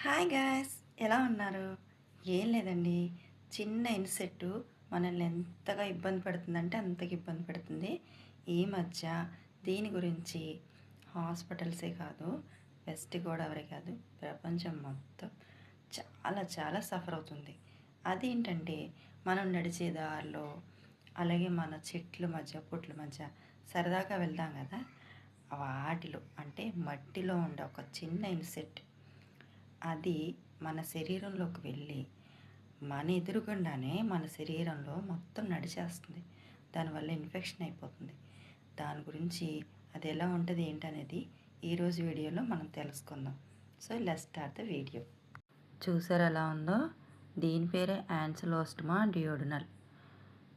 Hi guys ఎలా ఉన్నారు? ఏం లేదండి చిన్న ఇన్సెట్ మనల్ని ఎంతగా ఇబ్బంది పెడుతుందంటే అంతగా ఇబ్బంది పెడుతుంది. ఈ మధ్య దీని గురించి హాస్పిటల్సే కాదు వెస్ట్ గోదావరి కాదు ప్రపంచం మొత్తం చాలా చాలా సఫర్ అవుతుంది. అదేంటంటే మనం నడిచే దారిలో అలాగే మన చెట్ల మధ్య పుట్ల మధ్య సరదాగా వెళ్దాం కదా? వాటిలో అంటే మట్టిలో ఉండే ఒక చిన్న ఇన్సెట్ అది మన శరీరంలోకి వెళ్ళి మన ఎదురుగుండానే మన శరీరంలో మొత్తం నడిచేస్తుంది. దానివల్ల ఇన్ఫెక్షన్ అయిపోతుంది. దాని గురించి అది ఎలా ఉంటుంది ఏంటనేది ఈరోజు వీడియోలో మనం తెలుసుకుందాం. So let's start the video. చూసారు ఎలా ఉందో? దీని పేరే యాన్సలోస్టమా డియోడినల్.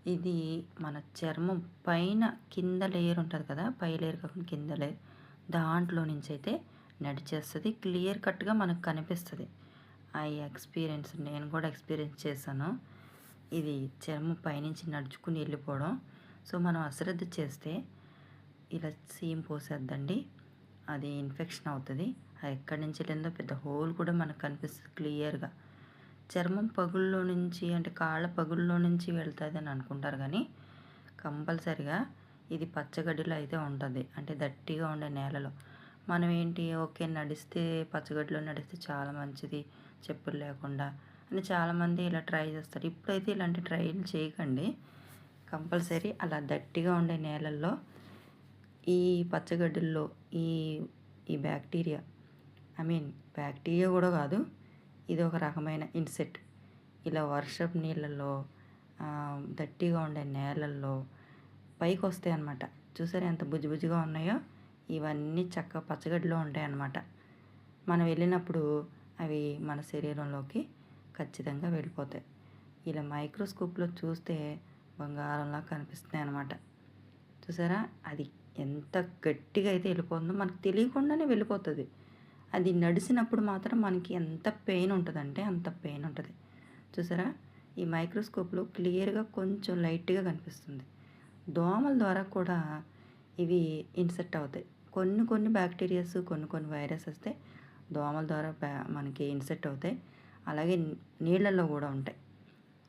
ఇది మన చర్మం పైన కింద లేయర్ ఉంటుంది కదా? పై లేయర్ కాకుండా కింద లేయర్. దాంట్లో నుంచి అయితే నడిచేస్తుంది. క్లియర్ కట్గా మనకు కనిపిస్తుంది. ఆ ఎక్స్పీరియన్స్ నేను కూడా ఎక్స్పీరియన్స్ చేశాను. ఇది చర్మం పైనుంచి నడుచుకుని వెళ్ళిపోవడం. సో మనం అశ్రద్ధ చేస్తే ఇలా సీమ్ పోసేద్దండి. అది ఇన్ఫెక్షన్ అవుతుంది. అది ఎక్కడి నుంచి వెళ్ళిందో పెద్ద హోల్ కూడా మనకు కనిపిస్తుంది క్లియర్గా. చర్మం పగుల్లో నుంచి అంటే కాళ్ళ పగుల్లో నుంచి వెళ్తుంది అని అనుకుంటారు కానీ కంపల్సరిగా ఇది పచ్చగడ్డిలో అయితే ఉంటుంది. అంటే దట్టిగా ఉండే నేలలో. మనం ఏంటి ఓకే నడిస్తే పచ్చగడ్డిలో నడిస్తే చాలా మంచిది చెప్పులు లేకుండా అని చాలామంది ఇలా ట్రై చేస్తారు. ఇప్పుడైతే ఇలాంటి ట్రైలు చేయకండి. కంపల్సరీ అలా దట్టిగా ఉండే నేలల్లో ఈ పచ్చగడ్డల్లో ఈ ఈ బ్యాక్టీరియా ఐ మీన్ బ్యాక్టీరియా కూడా కాదు ఇది ఒక రకమైన ఇన్సెక్ట్ ఇలా వర్షపు నీళ్ళల్లో దట్టిగా ఉండే నేలల్లో పైకి వస్తాయి అన్నమాట చూసారా ఎంత బుజ్జిబుజ్జిగా ఉన్నాయో? ఇవన్నీ చక్క పచ్చగడ్డిలో ఉంటాయి అన్నమాట మనం వెళ్ళినప్పుడు అవి మన శరీరంలోకి ఖచ్చితంగా వెళ్ళిపోతాయి. ఇలా మైక్రోస్కోప్లో చూస్తే బంగారంలా కనిపిస్తున్నాయి అన్నమాట చూసారా? అది ఎంత గట్టిగా అయితే వెళ్ళిపోతుందో మనకు తెలియకుండానే వెళ్ళిపోతుంది. అది నడిచినప్పుడు మాత్రం మనకి ఎంత పెయిన్ ఉంటుందంటే అంత పెయిన్ ఉంటుంది. చూసారా? ఈ మైక్రోస్కోప్లో క్లియర్గా కొంచెం లైట్గా కనిపిస్తుంది. దోమల ద్వారా కూడా ఇవి ఇన్సెక్ట్ అవుతాయి. కొన్ని కొన్ని బ్యాక్టీరియాస్ కొన్ని కొన్ని వైరస్ వస్తే దోమల ద్వారా మనకి ఇన్సెక్ట్ అవుతాయి. అలాగే నీళ్ళల్లో కూడా ఉంటాయి.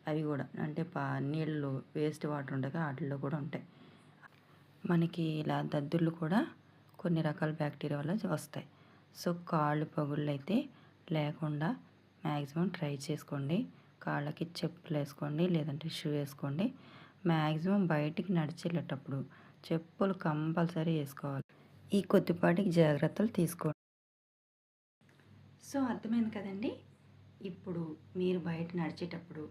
అవి కూడా. అంటే పా నీళ్ళు వేస్ట్ వాటర్ ఉండగా వాటిల్లో కూడా ఉంటాయి. మనకి ఇలా దద్దుర్లు కూడా కొన్ని రకాల బ్యాక్టీరియా వల్ల వస్తాయి. సో కాళ్ళు పగుళ్ళు అయితే లేకుండా మ్యాక్సిమం ట్రై చేసుకోండి. కాళ్ళకి చెప్పులు వేసుకోండి లేదంటే షూ వేసుకోండి. మ్యాక్సిమం బయటికి నడిచేటప్పుడు చెప్పులు కంపల్సరీ వేసుకోవాలి. ఈ కొద్దిపాటికి జాగ్రత్తలు తీసుకోండి. సో అర్థమైంది కదండి? ఇప్పుడు మీరు బయట నడిచేటప్పుడు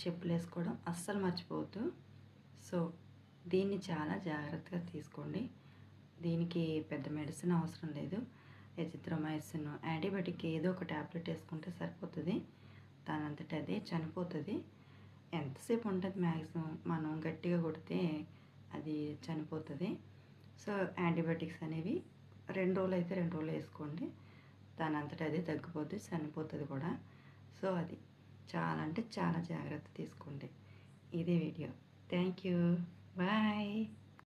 చెప్పులు వేసుకోవడం అస్సలు మర్చిపోవద్దు. సో దీన్ని చాలా జాగ్రత్తగా తీసుకోండి. దీనికి పెద్ద మెడిసిన్ అవసరం లేదు. ఎజిత్రోమైసిన్ యాంటీబయాటిక్ ఏదో ఒక ట్యాబ్లెట్ వేసుకుంటే సరిపోతుంది. దానంతటి అదే చనిపోతుంది. ఎంతసేపు ఉంటుంది మ్యాక్సిమం మనం గట్టిగా కొడితే అది చనిపోతుంది. సో యాంటీబయాటిక్స్ అనేవి రెండు రోజులు అయితే రెండు రోజులు వేసుకోండి. దాని అంతటా అదే తగ్గిపోద్ది చనిపోతుంది కూడా. సో అది చాలా అంటే చాలా జాగ్రత్త తీసుకోండి. ఇదే వీడియో. Thank you. బాయ్.